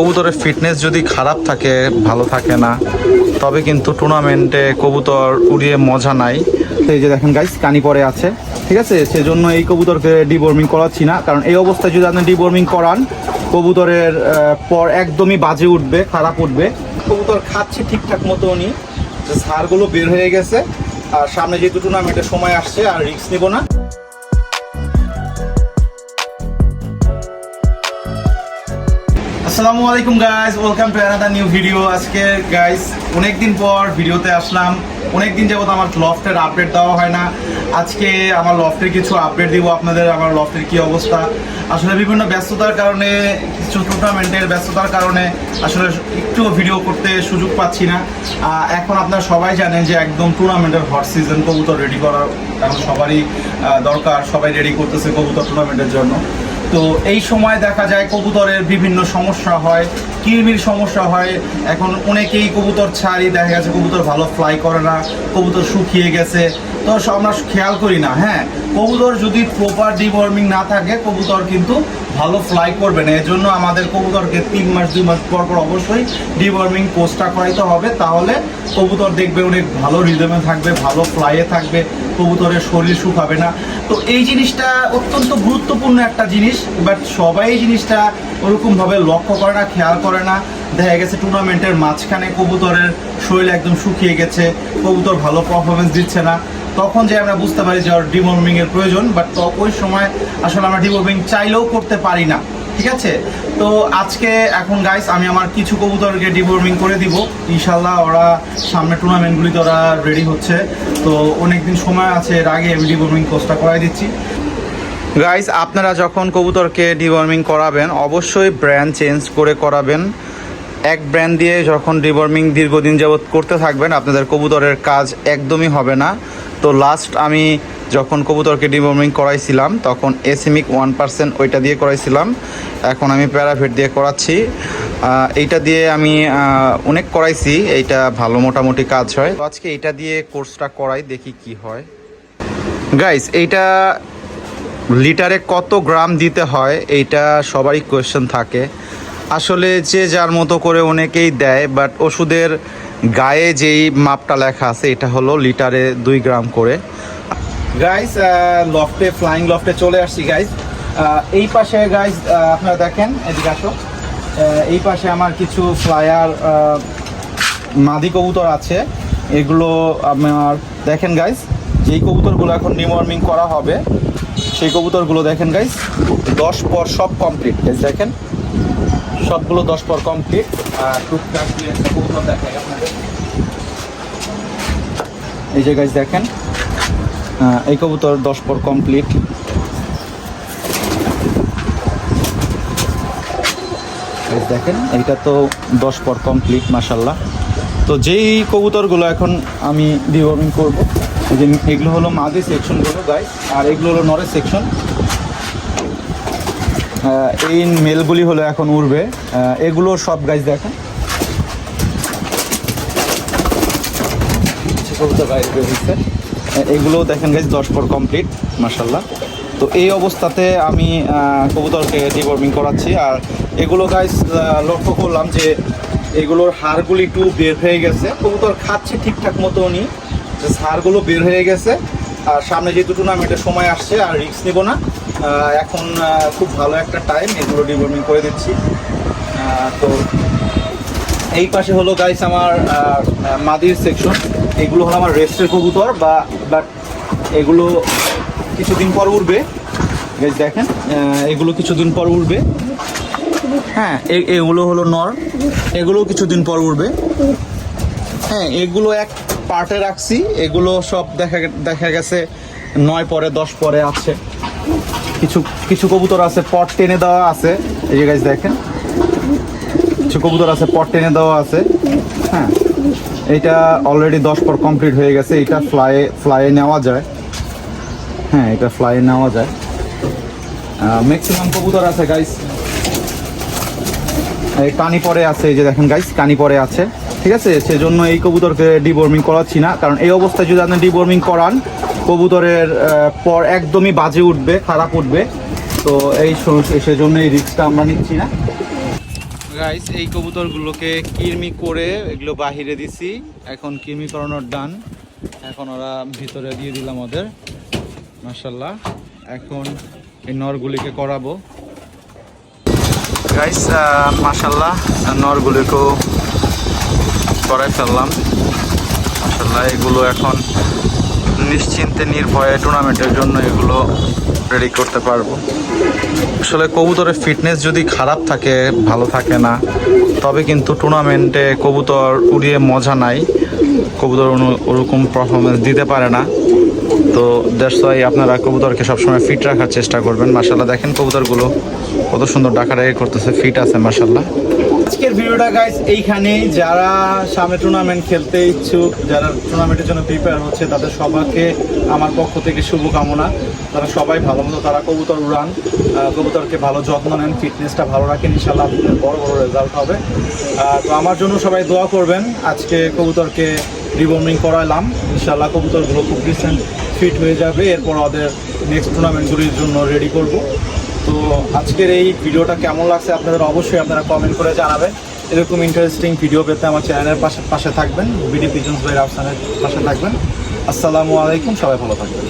কবুতরের ফিটনেস যদি খারাপ থাকে, ভালো থাকে না, তবে কিন্তু টুর্নামেন্টে কবুতর উড়িয়ে মজা নাই। এই যে দেখেন গাইস কানি পরে আছে, ঠিক আছে? সেজন্য এই কবুতরকে ডিবর্মিং করাচ্ছি না, কারণ এই অবস্থায় যদি আপনি ডিবর্মিং করান, কবুতরের পর একদমই বাজে উঠবে, খারাপ উঠবে। কবুতর খাচ্ছে ঠিকঠাক মতনই যে সারগুলো বের হয়ে গেছে, আর সামনে যেহেতু টুর্নামেন্টের সময় আসছে, আর রিস্ক নিব না। আসসালামু আলাইকুম guys welcome to another new video আজকে গাইস অনেকদিন পর ভিডিওতে আসলাম। অনেকদিন যাবত আমার লফটের আপডেট দেওয়া হয় না। আজকে আমার লফটের কিছু আপডেট দিব আপনাদের, আমার লফটের কি অবস্থা। আসলে বিভিন্ন ব্যস্ততার কারণে, কিছু টুর্নামেন্টের ব্যস্ততার কারণে আসলে একটু ভিডিও করতে সুযোগ পাচ্ছি না। এখন আপনারা সবাই জানেন যে একদম টুর্নামেন্টের হট সিজন কবুতর রেডি করার এখন সবারই দরকার, সবাই রেডি করতেছে কবুতর টুর্নামেন্টের জন্য। তো এই সময় দেখা যায় কবুতরের বিভিন্ন সমস্যা হয় কিরমির সমস্যা হয়। এখন অনেকেই কবুতর ছাড়ি, দেখা গেছে কবুতর ভালো ফ্লাই করে না, কবুতর শুকিয়ে গেছে। তো আমরা খেয়াল করি না হ্যাঁ। কবুতর যদি প্রপার ডিওয়ার্মিং না থাকে, কবুতর কিন্তু ভালো ফ্লাই করবে না। এজন্য আমাদের কবুতরকে তিন মাস, দুই মাস পর পর অবশ্যই ডিওয়ার্মিং কোর্সটা করাইতে হবে। তাহলে কবুতর দেখবে অনেক ভালো রিদমে থাকবে, ভালো ফ্লাইয়ে থাকবে, কবুতরের শরীর শুকাবে না। তো এই জিনিসটা অত্যন্ত গুরুত্বপূর্ণ একটা জিনিস বাট সবাই এই জিনিসটা ওরকমভাবে লক্ষ্য করে না, খেয়াল করে না। দেখা গেছে টুর্নামেন্টের মাঝখানে কবুতরের শরীর একদম শুকিয়ে গেছে, কবুতর ভালো পারফরমেন্স দিচ্ছে না। তখন যে আমরা বুঝতে পারি যে ওর এর প্রয়োজন বাট ওই সময় আসলে আমরা ডিমর্মিং চাইলেও করতে পারি না। ঠিক আছে? তো আজকে এখন গাইস আমি আমার কিছু কবুতরকে ডিবর্মিং করে দিব। ইনশাল্লাহ ওরা সামনে টুর্নামেন্টগুলিতে ওরা রেডি হচ্ছে। তো অনেকদিন সময় আছে, এর আগে আমি ডিবর্মিং কোর্সটা করাই দিচ্ছি। গাইস আপনারা যখন কবুতরকে ডিওয়ার্মিং করাবেন, অবশ্যই ব্র্যান্ড চেঞ্জ করে করাবেন। এক ব্র্যান্ড দিয়ে যখন ডিওয়ার্মিং দীর্ঘদিন যাবৎ করতে থাকবেন, আপনাদের কবুতরের কাজ একদমই হবে না। তো লাস্ট আমি যখন কবুতরকে ডিওয়ার্মিং করাইছিলাম, তখন এসিমিক ওয়ান পার্সেন্ট ওইটা দিয়ে করাইছিলাম। এখন আমি প্যারাফিট দিয়ে করাচ্ছি। এইটা দিয়ে আমি অনেক করাইছি, এইটা ভালো মোটামুটি কাজ হয়। তো আজকে এইটা দিয়ে কোর্সটা করাই, দেখি কি হয়। গাইস এইটা লিটারে কত গ্রাম দিতে হয়, এইটা সবারই কোয়েশ্চেন থাকে। আসলে যে যার মতো করে অনেকেই দেয় বাট ওষুধের গায়ে যেই মাপটা লেখা আছে, এটা হলো লিটারে দুই গ্রাম করে। গাইস লফটে ফ্লাইং লফটে চলে আসছি গাইস এই পাশে গাইস আপনারা দেখেন, এদিকে আসো। এই পাশে আমার কিছু ফ্লায়ার মাদি কবুতর আছে। এগুলো আমার, দেখেন গাইস যেই কবুতরগুলো এখন ডিমর্মিং করা হবে, সেই কবুতরগুলো দেখেন গাইস দশ পর সব কমপ্লিট গাইস দেখেন। সবগুলো দশ পর কমপ্লিট আর টুকটাক দিয়ে একটা দেখাই আপনাদের। এই যে গাইস দেখেন এই কবুতর দশ পর কমপ্লিট দেখেন, এইটা তো দশ পর কমপ্লিট মাসাল্লাহ তো যেই কবুতরগুলো এখন আমি ডিওয়ার্মিং করব এগুলো হলো মাদি সেকশনগুলো গাই আর এগুলো হলো নরের সেকশন এই মেলগুলি হলো এখন উড়বে। এগুলো সব গাছ দেখেন। গাছ এগুলো দেখেন গাছ দশ পর কমপ্লিট মাসাল্লাহ তো এই অবস্থাতে আমি কবুতরকে ডিওয়ার্মিং করাচ্ছি। আর এগুলো গাইস লক্ষ্য করলাম যে এগুলোর হাড়গুলি একটু বের হয়ে গেছে। কবুতর খাচ্ছে ঠিকঠাক মতো যে হাড়গুলো বের হয়ে গেছে। আর সামনে যেহেতু টুর্নামেন্টের সময় আসছে আর রিস্ক নেব না। এখন খুব ভালো একটা টাইম এগুলো ডিওয়ার্মিং করে দিচ্ছি। তো এই পাশে হলো গাইস আমার মাদির সেকশন এগুলো হলো আমার রেস্টের কবুতর বা বাট এগুলো কিছুদিন পর উঠবে গাইস দেখেন এগুলো কিছুদিন পর উঠবে হ্যাঁ এগুলো হলো নর। এগুলো কিছুদিন পর উঠবে হ্যাঁ এগুলো এক পার্টে রাখছি। এগুলো সব দেখা দেখা গেছে নয় পরে, দশ পরে আছে। কিছু কিছু কবুতর আছে, পট টেনে দেওয়া আছে। এই যে গাছ দেখেন। কিছু কবুতর আছে, পট টেনে দেওয়া আছে। হ্যাঁ। এইটা অলরেডি দশ পর কমপ্লিট হয়ে গেছে। এটা ফ্লাইয়ে ফ্লাইয়ে নেওয়া যায়। হ্যাঁ এটা ফ্লাইয়ে নেওয়া যায়। ম্যাক্সিমাম কবুতর আছে গাইস এই কানি পরে আছে, এই যে দেখেন গাইস কানি পরে আছে। ঠিক আছে? সেজন্য এই কবুতরকে ডিবর্মিং করাচ্ছি না। কারণ এই অবস্থায় যদি আপনি ডিবর্মিং করান কবুতরের পর একদমই বাজে উঠবে, খারাপ উঠবে। তো এই সেজন্য এই রিস্কটা আমরা নিচ্ছি না। গাইস এই কবুতরগুলোকে কিরমি করে এগুলো বাহিরে দিছি। এখন কিরমি করানোর ডান এখন ওরা ভিতরে দিয়ে দিলাম ওদের। মাশাল্লাহ এখন এই নরগুলিকে করাবো। গাইস মাশাল্লাহ নরগুলিকেও করাই ফেললাম। মাশাল্লাহ এগুলো এখন নিশ্চিন্তে নির্ভয়ে টুর্নামেন্টের জন্য এগুলো রেডি করতে পারব। আসলে কবুতরের ফিটনেস যদি খারাপ থাকে, ভালো থাকে না, তবে কিন্তু টুর্নামেন্টে কবুতর উড়িয়ে মজা নাই। কবুতর ওরকম পারফরমেন্স দিতে পারে না। তো ওয়াই আপনারা কবুতরকে সবসময় ফিট রাখার চেষ্টা করবেন। মাসাল্লাহ দেখেন কবুতরগুলো কত সুন্দর ডাকাডাকি করতেছে ফিট আছে মাসাল্লাহ আজকের ভিডিওটা গাইস এইখানেই যারা সামনে টুর্নামেন্ট খেলতে ইচ্ছুক, যারা টুর্নামেন্টের জন্য প্রিপেয়ার হচ্ছে, তাদের সবাইকে আমার পক্ষ থেকে শুভকামনা। তারা সবাই ভালো মতো তারা কবুতর উড়ান কবুতরকে ভালো যত্ন নেন ফিটনেসটা ভালো রাখেন ইনশাল্লাহ আপনাদের বড় বড় রেজাল্ট হবে। তো আমার জন্য সবাই দোয়া করবেন, আজকে কবুতরকে রিবর্মিং করালাম। ইনশাল্লাহ কবুতরগুলো খুব রিসেন্ট ফিট হয়ে যাবে। এরপর ওদের নেক্সট টুর্নামেন্টগুলির জন্য রেডি করব। তো আজকের এই ভিডিওটা কেমন লাগছে আপনাদের অবশ্যই আপনারা কমেন্ট করে জানাবেন। এরকম ইন্টারেস্টিং ভিডিও পেতে আমার চ্যানেলের পাশে পাশে থাকবেন। বিডি পিজন্স বাই রাফসানের পাশে থাকবেন। আসসালামু আলাইকুম, সবাই ভালো থাকবেন।